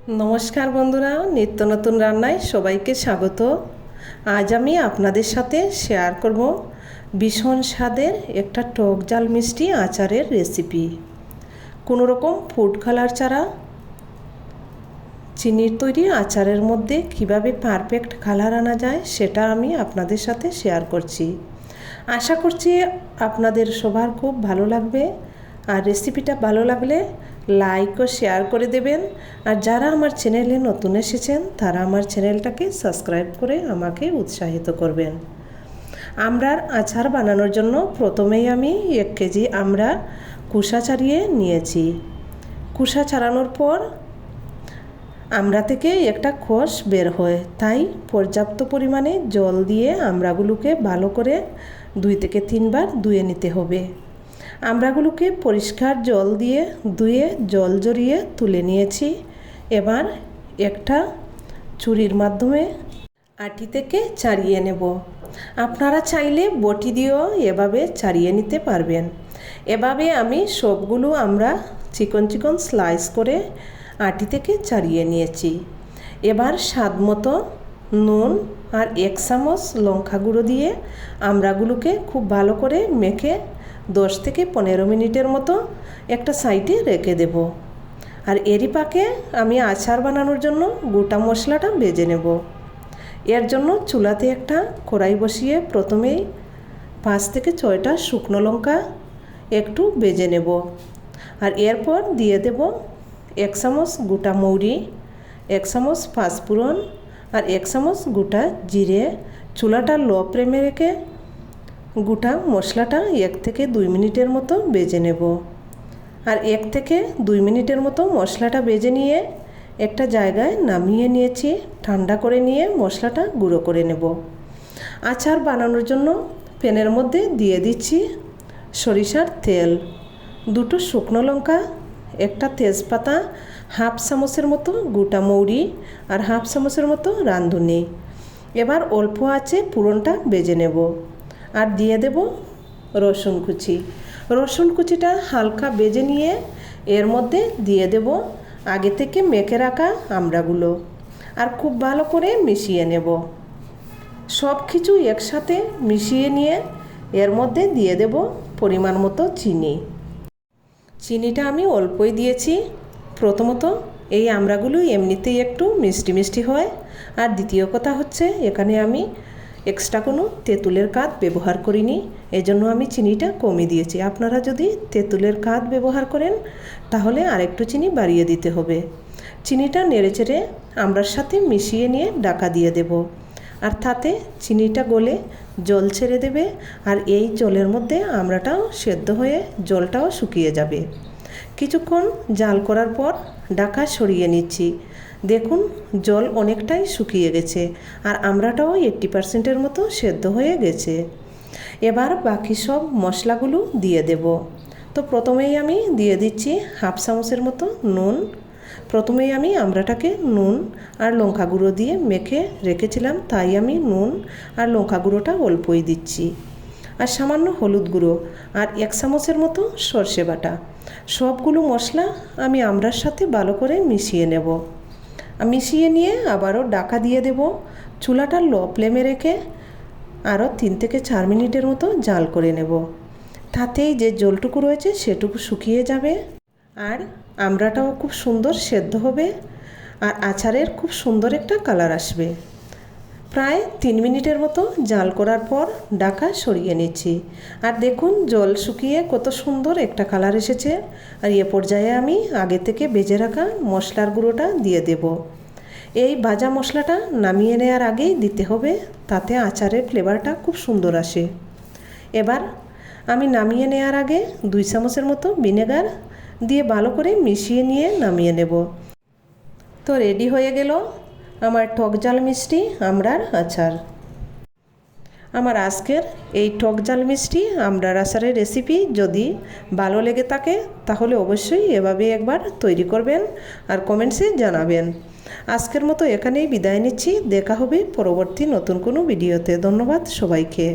নমস্কার বন্ধুরা, নিত্য নতুন রান্নায় সবাইকে স্বাগত। আজ আমি আপনাদের সাথে শেয়ার করব ভীষণ স্বাদের একটা টক জাল মিষ্টি আচারের রেসিপি কোনো রকম ফুড কালার ছাড়া চিনির তৈরি আচারের মধ্যে কীভাবে পারফেক্ট কালার আনা যায় সেটা আমি আপনাদের সাথে শেয়ার করছি। আশা করছি আপনাদের সবার খুব ভালো লাগবে। আর রেসিপিটা ভালো লাগলে লাইক ও শেয়ার করে দেবেন। আর যারা আমার চ্যানেলে নতুন এসেছেন, তারা আমার চ্যানেলটাকে সাবস্ক্রাইব করে আমাকে উৎসাহিত করবেন। আমরার আচার বানানোর জন্য প্রথমেই আমি এক কেজি আমরা কুসা ছাড়িয়ে নিয়েছি। কুসা ছাড়ানোর পর আমরা থেকে একটা খোস বের হয়, তাই পর্যাপ্ত পরিমাণে জল দিয়ে আমড়াগুলোকে ভালো করে দুই থেকে তিনবার ধুয়ে নিতে হবে। আমড়াগুলোকে পরিষ্কার জল দিয়ে ধুয়ে, জল জড়িয়ে তুলে নিয়েছি। এবার একটা চুরির মাধ্যমে আটি থেকে ছাড়িয়ে নেব। আপনারা চাইলে বটি দিয়েও এভাবে ছাড়িয়ে নিতে পারবেন। এভাবে আমি সবগুলো আমরা চিকন চিকন স্লাইস করে আটি থেকে ছাড়িয়ে নিয়েছি। এবার স্বাদ মতো নুন আর এক চামচ লঙ্কা গুঁড়ো দিয়ে আমড়াগুলোকে খুব ভালো করে মেখে দশ থেকে পনেরো মিনিটের মতো একটা সাইডে রেখে দেব। আর এরই পাকে আমি আচার বানানোর জন্য গোটা মশলাটা বেজে নেব। এর জন্য চুলাতে একটা কড়াই বসিয়ে প্রথমেই পাঁচ থেকে ছয়টা শুকনো লঙ্কা একটু বেজে নেব। আর এরপর দিয়ে দেব এক চামচ গোটা মৌরি, এক চামচ পাঁচফোড়ন আর এক চামচ গোটা জিরে। চুলাটা লো ফ্লেমে রেখে গোটা মশলাটা এক থেকে দুই মিনিটের মতো বেজে নেব। আর এক থেকে দুই মিনিটের মতো মশলাটা বেজে নিয়ে একটা জায়গায় নামিয়ে নিয়েছি, ঠান্ডা করে নিয়ে মশলাটা গুঁড়ো করে নেব। আচার বানানোর জন্য প্যানের মধ্যে দিয়ে দিচ্ছি সরিষার তেল, দুটো শুকনো লঙ্কা, একটা তেজপাতা, হাফ চামচের মতো গোটা মৌরি আর হাফ চামচের মতো রাঁধুনি। এবার অল্প আছে পুরনটা বেজে নেব। আর দিয়ে দেব রসুন কুচি। রসুন কুচিটা হালকা বেজে নিয়ে এর মধ্যে দিয়ে দেব আগে থেকে মেখে রাখা আমড়াগুলো আর খুব ভালো করে মিশিয়ে নেব। সব কিছু একসাথে মিশিয়ে নিয়ে এর মধ্যে দিয়ে দেব পরিমাণ মতো চিনি। চিনিটা আমি অল্পই দিয়েছি। প্রথমত এই আমড়াগুলো এমনিতেই একটু মিষ্টি মিষ্টি হয়। আর দ্বিতীয় কথা হচ্ছে এখানে আমি এক্সট্রা কোনো তেঁতুলের কাঠ ব্যবহার করিনি, এজন্য আমি চিনিটা কমে দিয়েছি। আপনারা যদি তেঁতুলের কাঠ ব্যবহার করেন, তাহলে আরেকটু চিনি বাড়িয়ে দিতে হবে। চিনিটা নেড়ে চেড়ে আমড়ার সাথে মিশিয়ে নিয়ে ডাকা দিয়ে দেব। আর তাতে চিনিটা গলে জল ছেড়ে দেবে, আর এই জলের মধ্যে আমরাটাও সেদ্ধ হয়ে জলটাও শুকিয়ে যাবে। কিছুক্ষণ জাল করার পর ডাকা সরিয়ে নিচ্ছি। দেখুন, জল অনেকটাই শুকিয়ে গেছে আর আমরাটাও এইট্টি পার্সেন্টের মতো সেদ্ধ হয়ে গেছে। এবার বাকি সব মশলাগুলো দিয়ে দেব। তো প্রথমেই আমি দিয়ে দিচ্ছি হাফ চামচের মতো নুন। প্রথমেই আমি আমড়াটাকে নুন আর লঙ্কা গুঁড়ো দিয়ে মেখে রেখেছিলাম, তাই আমি নুন আর লঙ্কা গুঁড়োটা অল্পই দিচ্ছি। আর সামান্য হলুদ গুঁড়ো আর এক চামচের মতো সর্ষে বাটা। সবগুলো মশলা আমি আমড়ার সাথে ভালো করে মিশিয়ে নেব। মিশিয়ে নিয়ে আবারও ডাকা দিয়ে দেব। চুলাটা লো ফ্লেমে রেখে আরও তিন থেকে চার মিনিটের মতো জাল করে নেব। তাতেই যে জলটুকু রয়েছে সেটুকু শুকিয়ে যাবে। আর আমড়াটাও খুব সুন্দর সেদ্ধ হবে। আর আচারের খুব সুন্দর একটা কালার আসবে। প্রায় তিন মিনিটের মতো জাল করার পর ডাকা সরিয়ে নিচ্ছি। আর দেখুন, জল শুকিয়ে কত সুন্দর একটা কালার এসেছে। আর এ পর্যায়ে আমি আগে থেকে বেজে রাখা মশলার গুঁড়োটা দিয়ে দেব। এই ভাজা মশলাটা নামিয়ে নেওয়ার আগেই দিতে হবে, তাতে আচারের ফ্লেভারটা খুব সুন্দর আসে। এবার আমি নামিয়ে নেওয়ার আগে দুই চামচের মতো ভিনেগার দিয়ে ভালো করে মিশিয়ে নিয়ে নামিয়ে নেব। তো রেডি হয়ে গেল আমার ঠকজাল মিষ্টি, আমরার আচার। আমার আজকের এই টক জাল মিষ্টি আমড়ার আচারের রেসিপি যদি ভালো লেগে থাকে, তাহলে অবশ্যই এভাবে একবার তৈরি করবেন আর কমেন্টসে জানাবেন। আজকের মতো এখানেই বিদায় নিচ্ছি। দেখা হবে পরবর্তী নতুন কোনো ভিডিওতে। ধন্যবাদ সবাইকে।